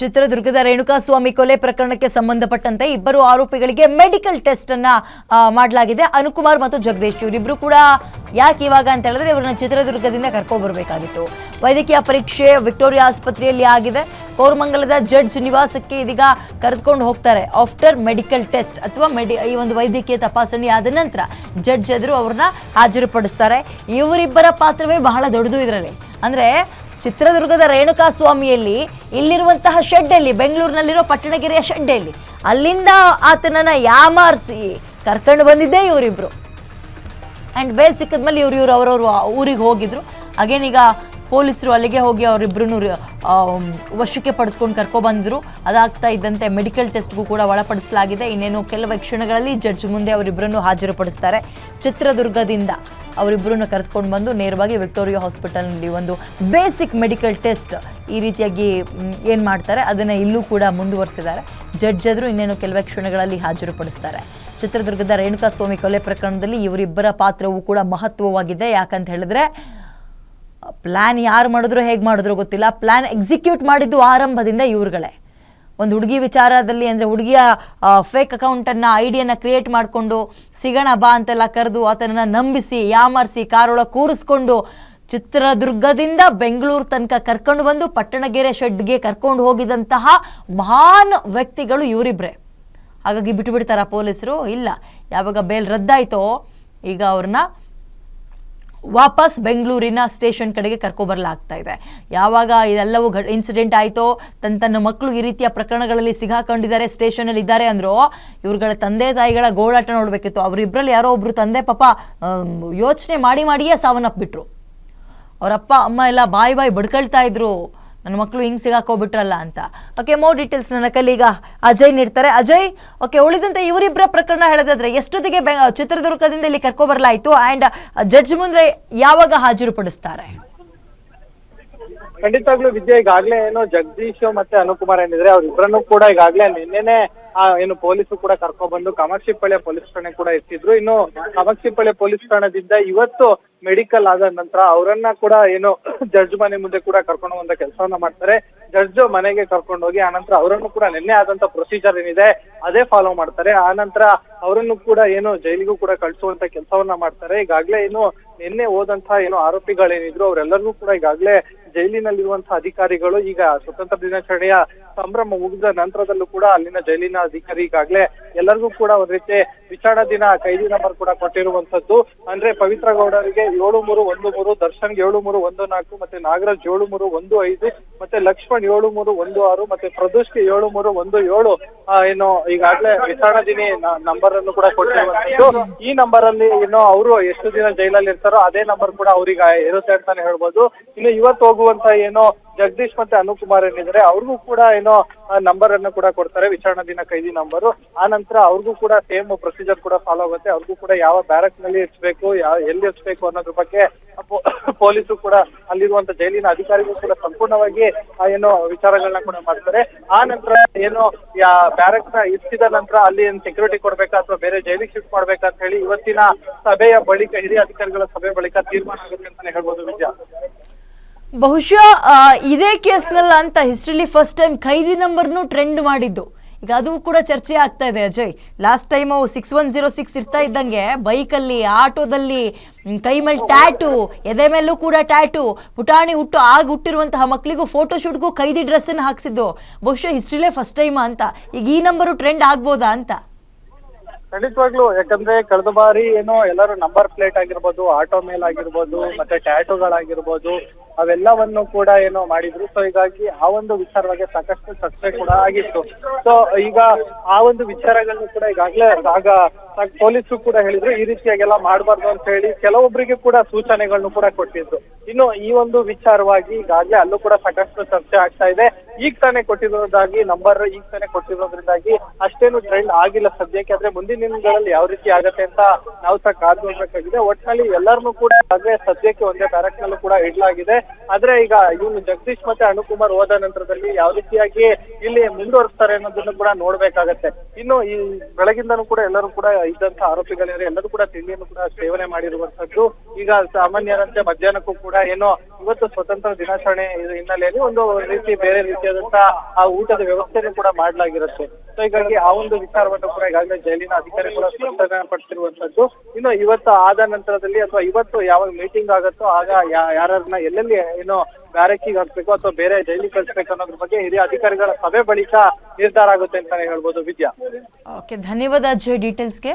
ಚಿತ್ರದುರ್ಗದ ರೇಣುಕಾಸ್ವಾಮಿ ಕೊಲೆ ಪ್ರಕರಣಕ್ಕೆ ಸಂಬಂಧಪಟ್ಟಂತೆ ಇಬ್ಬರು ಆರೋಪಿಗಳಿಗೆ ಮೆಡಿಕಲ್ ಟೆಸ್ಟ್ ಅನ್ನ ಮಾಡಲಾಗಿದೆ. ಅನುಕುಮಾರ್ ಮತ್ತು ಜಗದೀಶ್ ಇವರಿಬ್ರು ಕೂಡ ಯಾಕೆ ಇವಾಗ ಅಂತ ಹೇಳಿದ್ರೆ ಇವರನ್ನ ಚಿತ್ರದುರ್ಗದಿಂದ ಕರ್ಕೊಂಡ್ಬರ್ಬೇಕಾಗಿತ್ತು ವೈದ್ಯಕೀಯ ಪರೀಕ್ಷೆ ವಿಕ್ಟೋರಿಯಾ ಆಸ್ಪತ್ರೆಯಲ್ಲಿ ಆಗಿದೆ. ಕೋರಮಂಗಲದ ಜಡ್ಜ್ ನಿವಾಸಕ್ಕೆ ಇದೀಗ ಕರೆದುಕೊಂಡು ಹೋಗ್ತಾರೆ. ಆಫ್ಟರ್ ಮೆಡಿಕಲ್ ಟೆಸ್ಟ್ ಅಥವಾ ಮೆಡಿ, ಈ ಒಂದು ವೈದ್ಯಕೀಯ ತಪಾಸಣೆ ಆದ ನಂತರ ಜಡ್ಜ್ ಎದುರು ಅವ್ರನ್ನ ಹಾಜರುಪಡಿಸ್ತಾರೆ. ಇವರಿಬ್ಬರ ಪಾತ್ರವೇ ಬಹಳ ದೊಡ್ಡದು ಇದರಲ್ಲಿ. ಅಂದ್ರೆ ಚಿತ್ರದುರ್ಗದ ರೇಣುಕಾ ಸ್ವಾಮಿಯಲ್ಲಿ ಇಲ್ಲಿರುವಂತಹ ಶೆಡ್ಡಲ್ಲಿ ಬೆಂಗಳೂರಿನಲ್ಲಿರೋ ಪಟ್ಟಣಗೆರೆಯ ಶೆಡ್ಡಲ್ಲಿ. ಅಲ್ಲಿಂದ ಆತನನ್ನ ಯಾಮಾರಿಸಿ ಕರ್ಕೊಂಡು ಬಂದಿದ್ದೇ ಇವರಿಬ್ರು. ಅಂಡ್ ಬೇಲ್ ಸಿಕ್ಕದ್ಮೇಲೆ ಇವ್ರು ಇವ್ರು ಅವರವರು ಊರಿಗೆ ಹೋಗಿದ್ರು. ಅಗೇನ್ ಈಗ ಪೊಲೀಸರು ಅಲ್ಲಿಗೆ ಹೋಗಿ ಅವರಿಬ್ಬರೂ ವಶಕ್ಕೆ ಪಡೆದುಕೊಂಡು ಕರ್ಕೊಬಂದರು ಅದಾಗ್ತಾ ಇದ್ದಂತೆ ಮೆಡಿಕಲ್ ಟೆಸ್ಟ್ಗೂ ಕೂಡ ಒಳಪಡಿಸಲಾಗಿದೆ. ಇನ್ನೇನು ಕೆಲವೇ ಕ್ಷಣಗಳಲ್ಲಿ ಜಡ್ಜ್ ಮುಂದೆ ಅವರಿಬ್ಬರನ್ನು ಹಾಜರುಪಡಿಸ್ತಾರೆ. ಚಿತ್ರದುರ್ಗದಿಂದ ಅವರಿಬ್ಬರನ್ನು ಕರೆದುಕೊಂಡು ಬಂದು ನೇರವಾಗಿ ವಿಕ್ಟೋರಿಯಾ ಹಾಸ್ಪಿಟಲ್ನಲ್ಲಿ ಒಂದು ಬೇಸಿಕ್ ಮೆಡಿಕಲ್ ಟೆಸ್ಟ್ ಈ ರೀತಿಯಾಗಿ ಏನು ಮಾಡ್ತಾರೆ, ಅದನ್ನು ಇಲ್ಲೂ ಕೂಡ ಮುಂದುವರಿಸಿದ್ದಾರೆ. ಜಡ್ಜ್ ಎದುರು ಇನ್ನೇನು ಕೆಲವೇ ಕ್ಷಣಗಳಲ್ಲಿ ಹಾಜರುಪಡಿಸ್ತಾರೆ. ಚಿತ್ರದುರ್ಗದ ರೇಣುಕಾಸ್ವಾಮಿ ಕೊಲೆ ಪ್ರಕರಣದಲ್ಲಿ ಇವರಿಬ್ಬರ ಪಾತ್ರವೂ ಕೂಡ ಮಹತ್ವವಾಗಿದೆ. ಯಾಕಂತ ಹೇಳಿದ್ರೆ ಪ್ಲ್ಯಾನ್ ಯಾರು ಮಾಡಿದ್ರು, ಹೇಗೆ ಮಾಡಿದ್ರು ಗೊತ್ತಿಲ್ಲ. ಪ್ಲ್ಯಾನ್ ಎಕ್ಸಿಕ್ಯೂಟ್ ಮಾಡಿದ್ದು ಆರಂಭದಿಂದ ಇವ್ರುಗಳೇ. ಒಂದು ಹುಡುಗಿ ವಿಚಾರದಲ್ಲಿ ಅಂದರೆ ಹುಡುಗಿಯ ಫೇಕ್ ಅಕೌಂಟನ್ನು ಐಡಿಯನ್ನು ಡಿಯನ್ನು ಕ್ರಿಯೇಟ್ ಮಾಡಿಕೊಂಡು ಸಿಗೋಣ ಬಾ ಅಂತೆಲ್ಲ ಕರೆದು ಆತನನ್ನು ನಂಬಿಸಿ, ಯಾಮಾರಿಸಿ ಕಾರೊಳಗೆ ಕೂರಿಸ್ಕೊಂಡು ಚಿತ್ರದುರ್ಗದಿಂದ ಬೆಂಗಳೂರು ತನಕ ಕರ್ಕೊಂಡು ಬಂದು ಪಟ್ಟಣಗೆರೆ ಶೆಡ್ಗೆ ಕರ್ಕೊಂಡು ಹೋಗಿದಂತಹ ಮಹಾನ್ ವ್ಯಕ್ತಿಗಳು ಇವರಿಬ್ಬರೇ ಹಾಗಾಗಿ ಬಿಟ್ಟು ಬಿಡ್ತಾರ ಪೊಲೀಸರು? ಇಲ್ಲ. ಯಾವಾಗ ಬೇಲ್ ರದ್ದಾಯಿತೋ, ಈಗ ಅವ್ರನ್ನ ವಾಪಸ್ ಬೆಂಗಳೂರಿನ ಸ್ಟೇಷನ್ ಕಡೆಗೆ ಕರ್ಕೊಬರಲಾಗ್ತಾ ಇದೆ. ಯಾವಾಗ ಇದೆಲ್ಲವೂ ಇನ್ಸಿಡೆಂಟ್ ಆಯಿತೋ ತನ್ನ ತನ್ನ ಮಕ್ಕಳು ಈ ರೀತಿಯ ಪ್ರಕರಣಗಳಲ್ಲಿ ಸಿಗಾಕೊಂಡಿದ್ದಾರೆ, ಸ್ಟೇಷನಲ್ಲಿ ಇದ್ದಾರೆ ಅಂದರೂ, ಇವ್ರುಗಳ ತಂದೆ ತಾಯಿಗಳ ಗೋಳಾಟ ನೋಡಬೇಕಿತ್ತು. ಅವರಿಬ್ಬರಲ್ಲಿ ಯಾರೋ ಒಬ್ಬರು ತಂದೆ ಪಾಪ ಯೋಚನೆ ಮಾಡಿ ಮಾಡಿಯೇ ಸಾವನ್ನಪ್ಪಿಟ್ರು. ಅವರಪ್ಪ, ಅಮ್ಮ ಎಲ್ಲ ಬಾಯಿ ಬಾಯಿ ಬಡ್ಕೊಳ್ತಾ ಇದ್ರು. ನನ್ನ ಮಕ್ಕಳು ಹಿಂಗೆ ಸಿಗಾಕೋಬಿಟ್ರಲ್ಲ ಅಂತ. ಓಕೆ ಮೋರ್ ಡೀಟೇಲ್ಸ್ ನನ್ನ ಕಲೀಗ ಅಜಯ್ ನೀಡ್ತಾರೆ. ಅಜಯ್ ಓಕೆ ಉಳಿದಂತೆ ಇವರಿಬ್ಬರ ಪ್ರಕರಣ ಹೇಳೋದಾದ್ರೆ ಎಷ್ಟೊತ್ತಿಗೆ ಚಿತ್ರದುರ್ಗದಿಂದ ಇಲ್ಲಿ ಕರ್ಕೊಬರಲಾಯಿತು? ಆ್ಯಂಡ್ ಜಡ್ಜ್ ಮುಂದೆ ಯಾವಾಗ ಹಾಜರುಪಡಿಸ್ತಾರೆ? ಖಂಡಿತವಾಗ್ಲೂ ವಿದ್ಯೆ ಈಗಾಗ್ಲೇ ಏನು ಜಗದೀಶ್ ಮತ್ತೆ ಅನುಕುಮಾರ್ ಏನಿದ್ರೆ ಅವ್ರಿಬ್ರನ್ನು ಕೂಡ ಈಗಾಗ್ಲೇ ನಿನ್ನೆನೆ ಏನು ಪೊಲೀಸರು ಕೂಡ ಕರ್ಕೊಂಡ್ಬಂದು ಕಾಮಾಕ್ಷಿಪಾಳ್ಯ ಪೊಲೀಸ್ ಠಾಣೆ ಕೂಡ ಇರ್ತಿದ್ರು ಇನ್ನು ಕಾಮಾಕ್ಷಿಪಾಳ್ಯ ಪೊಲೀಸ್ ಠಾಣದಿಂದ ಇವತ್ತು ಮೆಡಿಕಲ್ ಆದ ನಂತರ ಅವರನ್ನ ಕೂಡ ಏನು ಜಡ್ಜ್ ಮನೆ ಮುಂದೆ ಕೂಡ ಕರ್ಕೊಂಡು ಬಂದ ಕೆಲಸವನ್ನ ಮಾಡ್ತಾರೆ. ಜಡ್ಜ್ ಮನೆಗೆ ಕರ್ಕೊಂಡು ಹೋಗಿ ಆನಂತರ ಅವರನ್ನು ಕೂಡ ನಿನ್ನೆ ಆದಂತ ಪ್ರೊಸೀಜರ್ ಏನಿದೆ, ಅದೇ ಫಾಲೋ ಮಾಡ್ತಾರೆ. ಆನಂತರ ಅವರನ್ನು ಕೂಡ ಏನು ಜೈಲಿಗೂ ಕೂಡ ಕಳಿಸುವಂತ ಕೆಲಸವನ್ನ ಮಾಡ್ತಾರೆ. ಈಗಾಗ್ಲೇ ಏನು ನಿನ್ನೆ ಹೋದಂತಹ ಏನು ಆರೋಪಿಗಳೇನಿದ್ರು ಅವರೆಲ್ಲರಿಗೂ ಕೂಡ ಈಗಾಗ್ಲೇ ಜೈಲಿನಲ್ಲಿರುವಂತಹ ಅಧಿಕಾರಿಗಳು ಈಗ ಸ್ವತಂತ್ರ ದಿನಾಚರಣೆಯ ಸಂಭ್ರಮ ಮುಗಿದ ನಂತರದಲ್ಲೂ ಕೂಡ ಅಲ್ಲಿನ ಜೈಲಿನ ಅಧಿಕಾರಿ ಈಗಾಗ್ಲೇ ಎಲ್ಲರಿಗೂ ಕೂಡ ಒಂದ್ ರೀತಿ ವಿಚಾರಣಾ ದಿನ, ಕೈದಿ ನಂಬರ್ ಕೂಡ ಕೊಟ್ಟಿರುವಂತದ್ದು ಅಂದ್ರೆ ಪವಿತ್ರ ಗೌಡರಿಗೆ ಏಳು ಮೂರು ಒಂದು ಮೂರು ದರ್ಶನ್ ಏಳು ಮೂರು ಒಂದು ನಾಲ್ಕು, ಮತ್ತೆ ನಾಗರಾಜ್ ಏಳು ಮೂರು ಒಂದು ಐದು, ಮತ್ತೆ ಲಕ್ಷ್ಮಣ್ ಏಳು ಮೂರು ಒಂದು ಆರು, ಮತ್ತೆ ಪ್ರದೋಷ್ಗೆ ಏಳು ಮೂರು ಒಂದು ಏಳು ಏನು ಈಗಾಗ್ಲೇ ವಿಚಾರಣಾ ದಿನ ನಂಬರ್ ಅನ್ನು ಕೂಡ ಕೊಟ್ಟಿರುವಂತದ್ದು ಈ ನಂಬರ್ ಅಲ್ಲಿ ಏನು ಅವರು ಎಷ್ಟು ದಿನ ಜೈಲಲ್ಲಿ ಇರ್ತಾರೋ ಅದೇ ನಂಬರ್ ಕೂಡ ಅವರಿಗೆ ಇರುತ್ತೆ ಅಂತಾನೆ ಹೇಳ್ಬೋದು. ಇನ್ನು ಇವತ್ತು ಹೋಗುವಂತ ಏನು ಜಗದೀಶ್ ಮತ್ತೆ ಅನುಕುಮಾರ್ ಏನಿದ್ರೆ ಅವ್ರಿಗೂ ಕೂಡ ಏನೋ ನಂಬರ್ ಅನ್ನು ಕೂಡ ಕೊಡ್ತಾರೆ, ವಿಚಾರಣಾ ದಿನ ಕೈದಿ ನಂಬರ್. ಆ ನಂತರ ಅವ್ರಿಗೂ ಕೂಡ ಸೇಮ್ ಪ್ರೊಸೀಜರ್ ಕೂಡ ಫಾಲೋ ಆಗುತ್ತೆ. ಅವ್ರಿಗೂ ಕೂಡ ಯಾವ ಬ್ಯಾರಕ್ನಲ್ಲಿ ಇರ್ಸ್ಬೇಕು, ಯಾವ, ಎಲ್ಲಿ ಇರ್ಸ್ಬೇಕು ಅನ್ನೋದ್ರ ಬಗ್ಗೆ ಪೊಲೀಸರು ಕೂಡ ಅಲ್ಲಿರುವಂತ ಜೈಲಿನ ಅಧಿಕಾರಿಗಳು ಕೂಡ ಸಂಪೂರ್ಣವಾಗಿ ಏನು ವಿಚಾರಗಳನ್ನ ಕೂಡ ಮಾಡ್ತಾರೆ. ಆ ನಂತರ ಏನು ಬ್ಯಾರಕ್ನ ಇರ್ಸಿದ ನಂತರ ಅಲ್ಲಿ ಏನ್ ಸೆಕ್ಯೂರಿಟಿ ಕೊಡ್ಬೇಕಾ ಅಥವಾ ಬೇರೆ ಜೈಲಿಗೆ ಶಿಫ್ಟ್ ಮಾಡ್ಬೇಕಾ ಅಂತ ಹೇಳಿ ಇವತ್ತಿನ ಸಭೆಯ ಬಳಿಕ, ಹಿರಿಯ ಅಧಿಕಾರಿಗಳ ಸಭೆ ಬಳಿಕ ತೀರ್ಮಾನ ಆಗುತ್ತೆ ಅಂತಾನೆ ಹೇಳ್ಬೋದು ವಿದ್ಯಾ. ಬಹುಶಃ ಇದೇ ಕೇಸ್ನಲ್ಲ ಅಂತ ಹಿಸ್ಟ್ರಿಲಿ ಫಸ್ಟ್ ಟೈಮ್ ಖೈದಿ ನಂಬರ್ನು ಟ್ರೆಂಡ್ ಮಾಡಿದ್ದು. ಈಗ ಅದು ಕೂಡ ಚರ್ಚೆ ಆಗ್ತಾ ಇದೆ, Ajay. Last time six one zero six ಇರ್ತಾ ಇದ್ದಂಗೆ ಬೈಕಲ್ಲಿ ಆಟೋದಲ್ಲಿ ಕೈ ಮೇಲೆ ಟ್ಯಾಟು ಎದೆ ಮೇಲೂ ಕೂಡ ಟ್ಯಾಟು ಪುಟಾಣಿ ಹುಟ್ಟು, ಆಗ ಹುಟ್ಟಿರುವಂತಹ ಮಕ್ಕಳಿಗೂ ಫೋಟೋಶೂಟ್ಗೂ ಕೈದಿ ಡ್ರೆಸ್ಸನ್ನು ಹಾಕ್ಸಿದ್ದು. ಬಹುಶಃ ಹಿಸ್ಟ್ರಿಲೇ ಫಸ್ಟ್ ಟೈಮ್ ಅಂತ. ಈಗ ಈ ನಂಬರು ಟ್ರೆಂಡ್ ಆಗ್ಬೋದಾ ಅಂತ? ಖಂಡಿತವಾಗ್ಲು, ಯಾಕಂದ್ರೆ ಕಳೆದ ಬಾರಿ ಏನೋ ಎಲ್ಲರೂ ನಂಬರ್ ಪ್ಲೇಟ್ ಆಗಿರ್ಬೋದು, ಆಟೋ ಮೇಲ್ ಆಗಿರ್ಬೋದು, ಮತ್ತೆ ಟ್ಯಾಟುಗಳಾಗಿರ್ಬೋದು ಅವೆಲ್ಲವನ್ನು ಕೂಡ ಏನೋ ಮಾಡಿದ್ರು. ಸೊ ಹೀಗಾಗಿ ಆ ಒಂದು ವಿಚಾರವಾಗಿ ಸಾಕಷ್ಟು ಚರ್ಚೆ ಕೂಡ ಆಗಿತ್ತು. ಸೊ ಈಗ ಆ ಒಂದು ವಿಚಾರಗಳನ್ನು ಕೂಡ ಈಗಾಗಲೇ ಆಗ ಪೊಲೀಸರು ಕೂಡ ಹೇಳಿದ್ರು. ಈ ರೀತಿಯಾಗೆಲ್ಲ ಮಾಡಬಾರ್ದು ಅಂತ ಹೇಳಿ ಕೆಲವೊಬ್ಬರಿಗೆ ಕೂಡ ಸೂಚನೆಗಳನ್ನು ಕೂಡ ಕೊಟ್ಟಿದ್ರು. ಇನ್ನು ಈ ಒಂದು ವಿಚಾರವಾಗಿ ಈಗಾಗಲೇ ಅಲ್ಲೂ ಕೂಡ ಸಾಕಷ್ಟು ಚರ್ಚೆ ಆಗ್ತಾ ಇದೆ. ಈಗ ತಾನೇ ಕೊಟ್ಟಿರೋದಾಗಿ, ನಂಬರ್ ಈಗ ತಾನೇ ಕೊಟ್ಟಿರೋದ್ರಿಂದಾಗಿ ಅಷ್ಟೇನು ಟ್ರೆಂಡ್ ಆಗಿಲ್ಲ ಸದ್ಯಕ್ಕೆ. ಆದ್ರೆ ಮುಂದಿನ ದಿನಗಳಲ್ಲಿ ಯಾವ ರೀತಿ ಆಗತ್ತೆ ಅಂತ ನಾವು ಸಹ ಕಾದು ನೋಡ್ಬೇಕಾಗಿದೆ. ಒಟ್ಟಿನಲ್ಲಿ ಎಲ್ಲರನ್ನೂ ಕೂಡ ಸದ್ಯಕ್ಕೆ ಒಂದೇ ಬ್ಯಾರಕ್ ನಲ್ಲೂ ಕೂಡ ಇಡ್ಲಾಗಿದೆ. ಆದ್ರೆ ಈಗ ಇವನು ಜಗದೀಶ್ ಮತ್ತೆ ಅನುಕುಮಾರ್ ಹೋದ ನಂತರದಲ್ಲಿ ಯಾವ ರೀತಿಯಾಗಿ ಇಲ್ಲಿ ಮುಂದುವರಿಸ್ತಾರೆ ಅನ್ನೋದನ್ನು ಕೂಡ ನೋಡ್ಬೇಕಾಗತ್ತೆ. ಇನ್ನು ಈ ಬೆಳಗಿಂದನೂ ಕೂಡ ಎಲ್ಲರೂ ಕೂಡ ಇದ್ದಂತ ಆರೋಪಿಗಳಿದ್ದಾರೆ ಎಲ್ಲರೂ ಕೂಡ ತಿಂಡಿಯನ್ನು ಕೂಡ ಸೇವನೆ ಮಾಡಿರುವಂತದ್ದು ಈಗ ಸಾಮಾನ್ಯರಂತೆ ಮಧ್ಯಾಹ್ನಕ್ಕೂ ಕೂಡ ಏನೋ ಇವತ್ತು ಸ್ವತಂತ್ರ ದಿನಾಚರಣೆ ಹಿನ್ನೆಲೆಯಲ್ಲಿ ಒಂದು ರೀತಿ ಬೇರೆ ರೀತಿಯಾದಂತಹ ಆ ಊಟದ ವ್ಯವಸ್ಥೆನೂ ಕೂಡ ಮಾಡಲಾಗಿರುತ್ತೆ. ಸೊ ಹೀಗಾಗಿ ಆ ಒಂದು ವಿಚಾರವನ್ನು ಕೂಡ ಈಗಾಗಲೇ ಜೈಲಿನ ಅಧಿಕಾರಿ ಕೂಡ ಸ್ಪಷ್ಟನೆ ಪಡಿಸಿರುವಂತದ್ದು ಇನ್ನು ಇವತ್ತು ಆದ ನಂತರದಲ್ಲಿ ಅಥವಾ ಇವತ್ತು ಯಾವಾಗ ಮೀಟಿಂಗ್ ಆಗುತ್ತೋ ಆಗ ಯಾರನ್ನ ಎಲ್ಲೆಲ್ಲಿ ಏನು ಬ್ಯಾರಕ್ಕಿಗೆ ಹಾಕ್ಬೇಕು ಅಥವಾ ಬೇರೆ ಜೈಲಿಗೆ ಕಳಿಸ್ಬೇಕು ಅನ್ನೋದ್ರ ಬಗ್ಗೆ ಹಿರಿಯ ಅಧಿಕಾರಿಗಳ ಸಭೆ ಬಳಿಕ ನಿರ್ಧಾರ ಆಗುತ್ತೆ ಅಂತಾನೆ ಹೇಳ್ಬೋದು ವಿದ್ಯಾ. ಓಕೆ, ಧನ್ಯವಾದ ಅಜಯ್ ಡೀಟೇಲ್ಸ್ಗೆ.